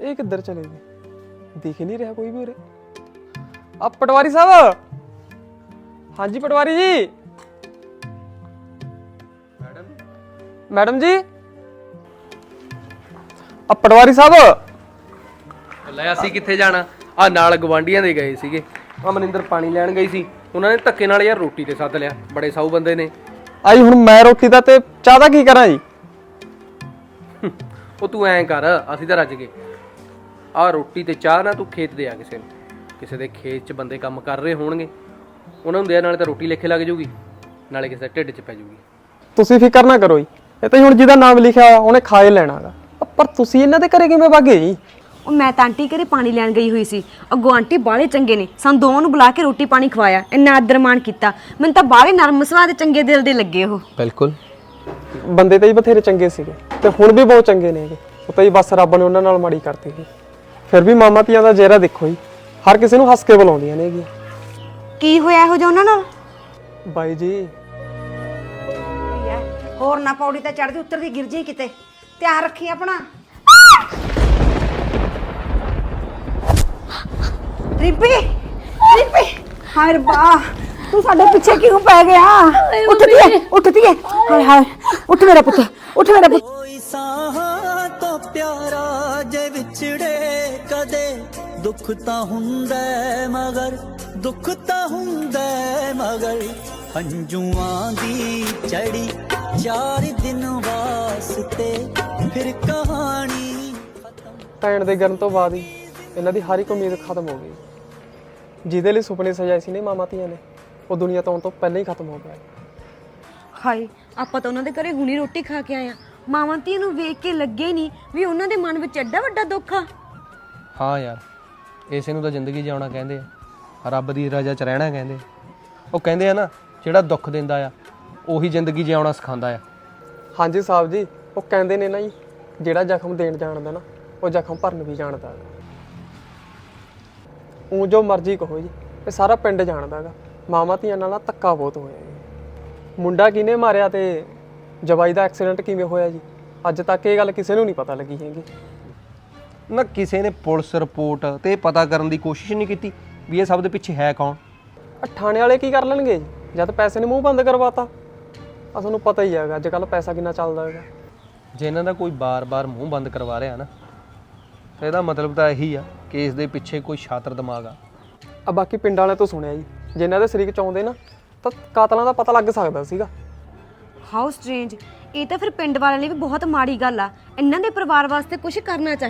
ਇਹ ਕਿੱਧਰ ਚਲੇ ਗਏ? ਦਿਖ ਨਹੀਂ ਰਿਹਾ ਕੋਈ ਵੀ ਉਰੇ। ਆ ਪਟਵਾਰੀ ਸਾਹਿਬ! ਹਾਂਜੀ ਪਟਵਾਰੀ ਜੀ। ਮੈਡਮ ਮੈਡਮ ਜੀ। ਆ ਪਟਵਾਰੀ ਸਾਹਿਬ। ਲੈ ਅਸੀਂ ਕਿੱਥੇ ਜਾਣਾ? ਆ ਨਾਲ ਗਵਾਂਡੀਆਂ ਦੇ ਗਏ ਸੀਗੇ। ਆ ਮਨਿੰਦਰ ਪਾਣੀ ਲੈਣ ਗਈ ਸੀ। ਉਹਨਾਂ ਨੇ ਧੱਕੇ ਨਾਲ ਯਾਰ ਰੋਟੀ ਤੇ ਸੱਦ ਲਿਆ। ਬੜੇ ਸਾਊ ਬੰਦੇ ਨੇ। ਆਈ ਹੁਣ ਮੈਂ ਰੋਟੀ ਦਾ ਤੇ ਚਾਹ ਦਾ ਕੀ ਕਰਾਂ ਜੀ? ਉਹ ਤੂੰ ਐਂ ਕਰ ਅਸੀਂ ਤਾਂ ਰੱਜ ਗਏ। ਆ ਰੋਟੀ ਤੇ ਚਾਹ ਨਾ ਤੂੰ ਖੇਤ ਦੇ ਆ ਕਿਸੇ ਨੂੰ। ਕਿਸੇ ਦੇ ਖੇਤ 'ਚ ਬੰਦੇ ਕੰਮ ਕਰ ਰਹੇ ਹੋਣਗੇ। ਉਹਨਾਂ ਨੂੰ ਦੇ ਨਾਲੇ ਤਾਂ ਰੋਟੀ ਲਿਖੇ ਲੱਗ ਜੂਗੀ। ਨਾਲੇ ਕਿਸੇ ਦੇ ਢਿੱਡ 'ਚ ਪੈ ਜੂਗੀ। ਤੁਸੀਂ ਫਿਕਰ ਨਾ ਕਰੋ ਜੀ। ਇਹ ਤਾਂ ਹੁਣ ਜਿਹਦਾ ਨਾਮ ਲਿਖਿਆ ਹੋਇਆ ਉਹਨੇ ਖਾਏ ਲੈਣਾਗਾ ਪਰ ਤੁਸੀਂ ਇਹਨਾਂ ਦੇ ਘਰੇ ਕਿਵੇਂ ਵਾਗੇ ਜੀ? ਉਹ ਮੈਂ ਤਾਂ ਆਂਟੀ ਘਰੇ ਪਾਣੀ ਲੈਣ ਗਈ ਹੋਈ ਸੀ। ਅੱਗੋਂ ਆਂਟੀ ਬਾਲੇ ਚੰਗੇ ਨੇ। ਸਾਨੂੰ ਦੋਵਾਂ ਨੂੰ ਬੁਲਾ ਕੇ ਰੋਟੀ ਪਾਣੀ ਖਵਾਇਆ। ਇੰਨਾ ਆਦਰਮਾਨ ਕੀਤਾ। ਮੈਨੂੰ ਤਾਂ ਬਾਲੇ ਨਰਮ ਸੁਭਾਅ ਦੇ ਚੰਗੇ ਦਿਲ ਦੇ ਲੱਗੇ ਉਹ। ਬਿਲਕੁਲ। ਬੰਦੇ ਤਾਂ ਹੀ ਬਥੇਰੇ ਚੰਗੇ ਸੀਗੇ। ਤੇ ਹੁਣ ਵੀ ਬਹੁਤ ਚੰਗੇ ਨੇਗੇ ਉਹ ਤਾਂ ਹੀ ਬਸ ਰੱਬ ਨੇ ਉਹਨਾਂ ਨਾਲ ਮਾੜੀ ਕਰਤੀ ਸੀ। ਫਿਰ ਵੀ ਮਾਮਾ ਧੀਆਂ ਦਾ ਚਿਹਰਾ ਦੇਖੋ ਜੀ। ਹਰ ਕਿਸੇ ਨੂੰ ਹੱਸ ਕੇ ਬੁਲਾਉਂਦੀਆਂ ਨੇਗੀਆਂ ਕੀ ਹੋਇਆ ਇਹੋ ਜਿਹਾ ਉਹਨਾਂ ਨਾਲ? ਬਾਈ ਜੀ। ਹੋਰ ਨਾ ਪੌੜੀ ਤੇ ਚੜਦੀ ਉੱਤਰਦੀ ਗਿਰ ਜੀ ਕਿਤੇ। ਧਿਆਨ ਰੱਖੀ ਆਪਣਾ। ਰਿੰਪੀ ਰਿੰਪੀ। ਹਾਏ ਰੱਬਾ। ਤੂੰ ਸਾਡੇ ਪਿੱਛੇ ਕਿਉਂ ਪੈ ਗਿਆ? ਉੱਠਦੀ ਉੱਠਦੀ ਹਾਏ ਹਾਏ। ਉੱਠ ਮੇਰਾ ਪੁੱਤ ਉੱਠ ਮੇਰਾ ਪੁੱਤ। ਕੋਈ ਸਾਹਾਂ ਤੋਂ ਪਿਆਰਾ ਜੇ ਵਿਛੜੇ ਕਦੇ। ਦੁੱਖ ਤਾਂ ਹੁੰਦਾ ਮਗਰ ਦੁੱਖ ਤਾਂ ਹੁੰਦਾ ਮਗਰ। ਹੰਝੂਆਂ ਦੀ ਚੜੀ ਚਾਰ ਦਿਨ ਵਾਸਤੇ ਫਿਰ ਕਹਾਣੀ ਭੈਣ ਦੇ ਗਰਨ ਤੋਂ ਬਾਅਦ ਹੀ ਇਹਨਾਂ ਦੀ ਹਰ ਇੱਕ ਉਮੀਦ ਖਤਮ ਹੋ ਗਈ। ਜਿਹਦੇ ਲਈ ਸੁਪਨੇ ਸਜਾਏ ਸੀ ਨੇ ਮਾਮਾ ਧੀਆਂ ਨੇ। ਉਹ ਦੁਨੀਆ ਤੋਂ ਆਉਣ ਤੋਂ ਪਹਿਲਾਂ ਹੀ ਖਤਮ ਹੋ ਗਿਆ ਹਾਏ ਆਪਾਂ ਤਾਂ ਉਹਨਾਂ ਦੇ ਘਰੇ ਹੁਣੀ ਰੋਟੀ ਖਾ ਕੇ ਆਏ ਆ ਮਾਵਾਂ ਧੀਆਂ ਨੂੰ ਵੇਖ ਕੇ ਲੱਗੇ ਨਹੀਂ ਵੀ ਉਹਨਾਂ ਦੇ ਮਨ ਵਿੱਚ ਐਡਾ ਵੱਡਾ ਦੁੱਖ ਆ। ਹਾਂ ਯਾਰ ਇਸੇ ਨੂੰ ਤਾਂ ਜ਼ਿੰਦਗੀ ਜਿਉਣਾ ਕਹਿੰਦੇ ਆ। ਰੱਬ ਦੀ ਰਜ਼ਾ 'ਚ ਰਹਿਣਾ ਕਹਿੰਦੇ। ਉਹ ਕਹਿੰਦੇ ਆ ਨਾ ਜਿਹੜਾ ਦੁੱਖ ਦਿੰਦਾ ਆ ਉਹੀ ਜ਼ਿੰਦਗੀ ਜਿਉਣਾ ਸਿਖਾਉਂਦਾ ਆ। ਹਾਂਜੀ ਸਾਹਿਬ ਜੀ ਉਹ ਕਹਿੰਦੇ ਨੇ ਨਾ ਜੀ ਜਿਹੜਾ ਜ਼ਖਮ ਦੇਣ ਜਾਣਦਾ ਨਾ ਉਹ ਜ਼ਖਮ ਭਰਨ ਵੀ ਜਾਣਦਾ। ਹੈ ਉਹ ਜੋ ਮਰਜ਼ੀ ਕਹੋ ਜੀ ਇਹ ਸਾਰਾ ਪਿੰਡ ਜਾਣਦਾਗਾ ਮਾਮਾ ਧੀਆਂ ਨਾਲ ਨਾ ਧੱਕਾ ਬਹੁਤ ਹੋਇਆ ਜੀ। ਮੁੰਡਾ ਕਿਹਨੇ ਮਾਰਿਆ ਤੇ ਜਵਾਈ ਦਾ ਐਕਸੀਡੈਂਟ ਕਿਵੇਂ ਹੋਇਆ ਜੀ? ਅੱਜ ਤੱਕ ਇਹ ਗੱਲ ਕਿਸੇ ਨੂੰ ਨਹੀਂ ਪਤਾ ਲੱਗੀ ਹੈਗੀ। ਨਾ ਕਿਸੇ ਨੇ ਪੁਲਿਸ ਰਿਪੋਰਟ ਤੇ ਪਤਾ ਕਰਨ ਦੀ ਕੋਸ਼ਿਸ਼ ਨਹੀਂ ਕੀਤੀ ਵੀ ਇਹ ਸਭ ਦੇ ਪਿੱਛੇ ਹੈ ਕੌਣ? ਆ ਥਾਣੇ ਵਾਲੇ ਕੀ ਕਰ ਲੈਣਗੇ ਜਦ ਪੈਸੇ ਨੇ ਮੂੰਹ ਬੰਦ ਕਰਵਾਤਾ। ਆ ਤੁਹਾਨੂੰ ਪਤਾ ਹੀ ਹੈਗਾ ਅੱਜ ਕੱਲ ਪੈਸਾ ਕਿੰਨਾ ਚੱਲਦਾ ਹੈਗਾ। ਜੇ ਇਹਨਾਂ ਦਾ ਕੋਈ ਬਾਰ-ਬਾਰ ਮੂੰਹ ਬੰਦ ਕਰਵਾ ਰਿਹਾ ਨਾ ਤਾਂ ਇਹਦਾ ਮਤਲਬ ਤਾਂ ਇਹੀ ਆ ਕਿ ਇਸ ਦੇ ਪਿੱਛੇ ਕੋਈ ਸ਼ਾਤਰ ਦਿਮਾਗ ਆ। ਆ ਬਾਕੀ ਪਿੰਡ ਵਾਲਿਆਂ ਤੋਂ ਸੁਣਿਆ ਜੀ। ਜੇ ਇਹਨਾਂ ਦੇ ਸ਼ਰੀਕ ਚ ਆਉਂਦੇ ਨਾ, ਤਾਂ ਕਾਤਲਾਂ ਦਾ ਪਤਾ ਲੱਗ ਸਕਦਾ ਸੀਗਾ। ਹਾਊ ਸਟ੍ਰੇਂਜ ਇਹ ਤਾਂ ਫਿਰ ਪਿੰਡ ਵਾਲਿਆਂ ਲਈ ਵੀ ਬਹੁਤ ਮਾੜੀ ਗੱਲ ਆ। ਇਹਨਾਂ ਦੇ ਪਰਿਵਾਰ ਵਾਸਤੇ ਕੁਝ ਕਰਨਾ ਚਾਹੀਦਾ।